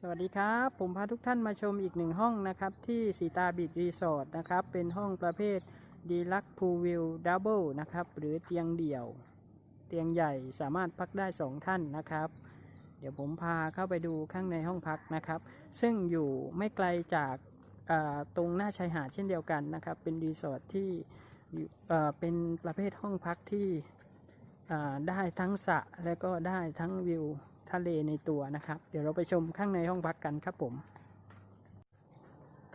สวัสดีครับ ผมพาทุกท่านมาชมอีกหนึ่งห้องนะครับ ที่สีตาบีดรีสอร์ทนะครับ เป็นห้องประเภทดีลักพูวิวดับเบิลนะครับ หรือเตียงเดี่ยว เตียงใหญ่สามารถพักได้ 2 ท่านนะครับ เดี๋ยวผมพาเข้าไปดูข้างในห้องพักนะครับ ซึ่งอยู่ไม่ไกลจากตรงหน้าชายหาดเช่นเดียวกันนะครับ เป็นรีสอร์ทที่เป็นประเภทห้องพักที่ได้ทั้งสระและก็ได้ทั้งวิว ทะเลในตัวนะครับ เดี๋ยวเราไปชมข้างในห้องพักกันครับผม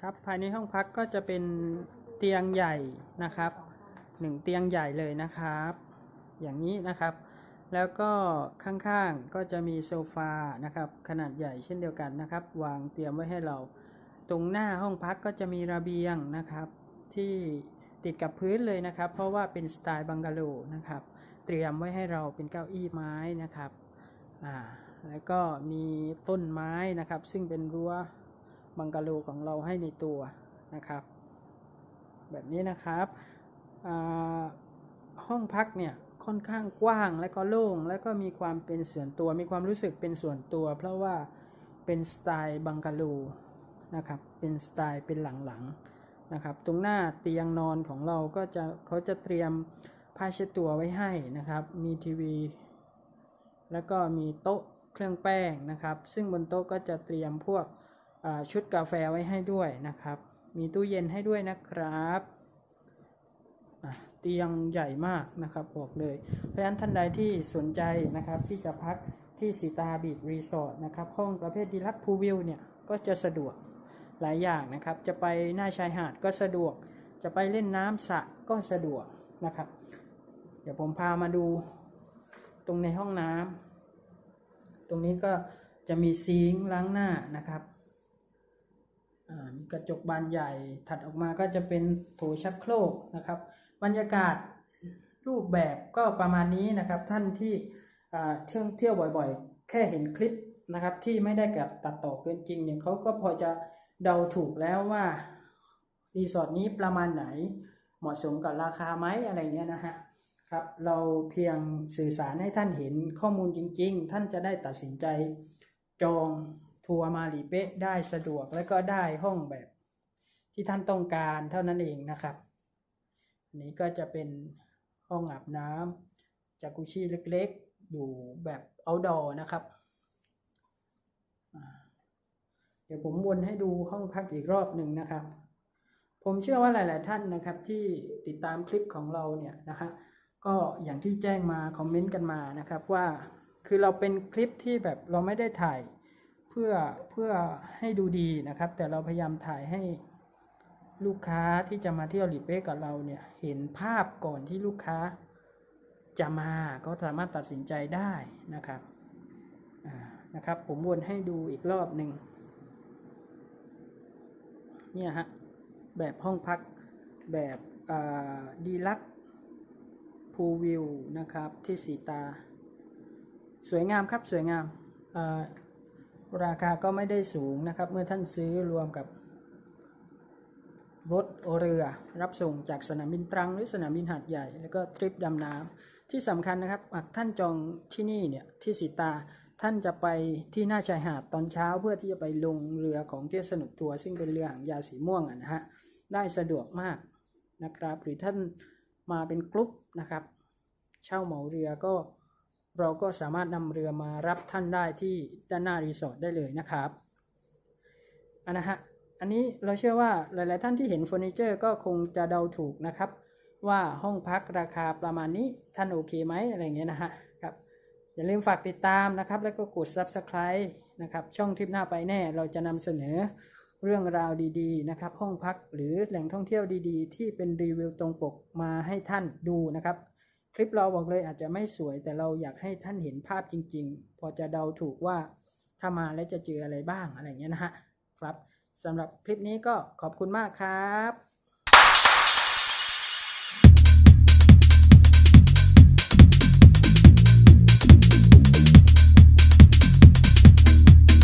ครับภายในห้องพักก็จะเป็นเตียงใหญ่นะครับหนึ่งเตียงใหญ่เลยนะครับ อย่างนี้นะครับ แล้วก็ข้างๆก็จะมีโซฟานะครับ ขนาดใหญ่เช่นเดียวกันนะครับ วางเตรียมไว้ให้เรา ตรงหน้าห้องพักก็จะมีระเบียงนะครับ ที่ติดกับพื้นเลยนะครับ เพราะว่าเป็นสไตล์บังกะโลนะครับ เตรียมไว้ให้เราเป็นเก้าอี้ไม้นะครับ อ่าแล้วก็มีต้นไม้นะครับ ซึ่งเป็นรั้วบังกะโลของเราให้ในตัวนะครับ แบบนี้นะครับห้องพักเนี่ยค่อนข้างกว้างและก็โล่งและก็มีความเป็นส่วนตัว มีความรู้สึกเป็นส่วนตัว เพราะว่าเป็นสไตล์บังกะโลนะครับเป็นสไตล์เป็นหลังๆนะครับ ตรงหน้าเตียงนอนของเราก็จะเขาจะเตรียมผ้าเช็ดตัวไว้ให้นะครับ มีทีวี แล้วก็มีโต๊ะเครื่องแป้งนะครับ ซึ่งบนโต๊ะก็จะเตรียมพวกชุดกาแฟไว้ให้ด้วยนะครับ มีตู้เย็นให้ด้วยนะครับเตียงใหญ่มากนะครับบอกเลย เพราะฉะนั้นท่านใดที่สนใจนะครับที่จะพักที่สีตาบีดรีสอร์ทนะครับห้องประเภทดีลักพูวิวเนี่ยก็จะสะดวกหลายอย่างนะครับ จะไปหน้าชายหาดก็สะดวก จะไปเล่นน้ำสระก็สะดวกนะครับ เดี๋ยวผมพามาดู รงในห้องน้ำตรงนี้ก็จะมีซิงค์ล้างหน้านะครับมีกระจกบานใหญ่ถัดออกมาก็จะเป็นโถชักโครกนะครับ บรรยากาศรูปแบบก็ประมาณนี้นะครับ ท่านที่เที่ยวเที่ยวบ่อยๆ แค่เห็นคลิปนะครับ ที่ไม่ได้กับตัดต่อเกินจริงเนี่ยเขาก็พอจะเดาถูกแล้วว่ารีสอร์ทนี้ประมาณไหน เหมาะสมกับราคาไหมอะไรเงี้ยนะฮะ ครับเราเพียงสื่อสารให้ท่านเห็นข้อมูลจริง ๆ ท่านจะได้ตัดสินใจจองทัวร์มาลีเป๊ะได้สะดวกและก็ได้ห้องแบบที่ท่านต้องการเท่านั้นเองนะครับอันนี้ก็จะเป็นห้องอาบน้ำจากุชี่เล็กๆ อยู่แบบ outdoor นะครับเดี๋ยวผมวนให้ดูห้องพักอีกรอบหนึ่งนะครับ ผมเชื่อว่าหลาย ๆ ท่านนะครับที่ติดตามคลิปของเราเนี่ยนะฮะ ก็อย่างที่แจ้งมาคอมเมนต์กันมานะครับว่าคือเราเป็นคลิปที่แบบเราไม่ได้ถ่ายเพื่อเพื่อให้ดูดีนะครับ แต่เราพยายามถ่ายให้ลูกค้าที่จะมาเที่ยวหลีเป้กับเราเนี่ยเห็นภาพก่อนที่ลูกค้าจะมาก็สามารถตัดสินใจได้นะครับนะครับ ผมวนให้ดูอีกรอบหนึ่งเนี่ยฮะแบบห้องพักแบบดีลัก พูวิวนะครับที่สีตา สวยงามครับสวยงามราคาก็ไม่ได้สูงนะครับ เมื่อท่านซื้อรวมกับ รถเรือรับส่งจากสนามบินตรังหรือสนามบินหาดใหญ่ แล้วก็ทริปดำน้ำที่สำคัญนะครับหากท่านจองที่นี่เนี่ยที่สีตาท่านจะไปที่หน้าชายหาดตอนเช้าเพื่อที่จะไปลงเรือของเที่ยวสนุกทัวร์ซึ่งเป็นเรือหางยาวสีม่วงนะฮะได้สะดวกมากนะครับ หรือท่าน มาเป็นกรุ๊ปนะครับ เช่าเหมาเรือก็เราก็สามารถนำเรือมารับท่านได้ที่ด้านหน้ารีสอร์ทได้เลยนะครับอันนะฮะอันนี้เราเชื่อว่าหลาย ๆ ท่านที่เห็นเฟอร์นิเจอร์ก็คงจะเดาถูกนะครับ ว่าห้องพักราคาประมาณนี้ท่านโอเคไหมอะไรเงี้ยนะฮะครับอย่าลืมฝากติดตามนะครับ แล้วก็กด Subscribe นะครับ ช่องทริปหน้าไปแน่เราจะนำเสนอ เรื่องราวดีๆนะครับ ห้องพักหรือแหล่งท่องเที่ยวดีๆ ที่เป็นรีวิวตรงปกมาให้ท่านดูนะครับ คลิปเราบอกเลยอาจจะไม่สวย แต่เราอยากให้ท่านเห็นภาพจริง ๆ พอจะเดาถูกว่าถ้ามาแล้วจะเจออะไรบ้างอะไรเงี้ยนะฮะครับสำหรับคลิปนี้ก็ขอบคุณมากครับ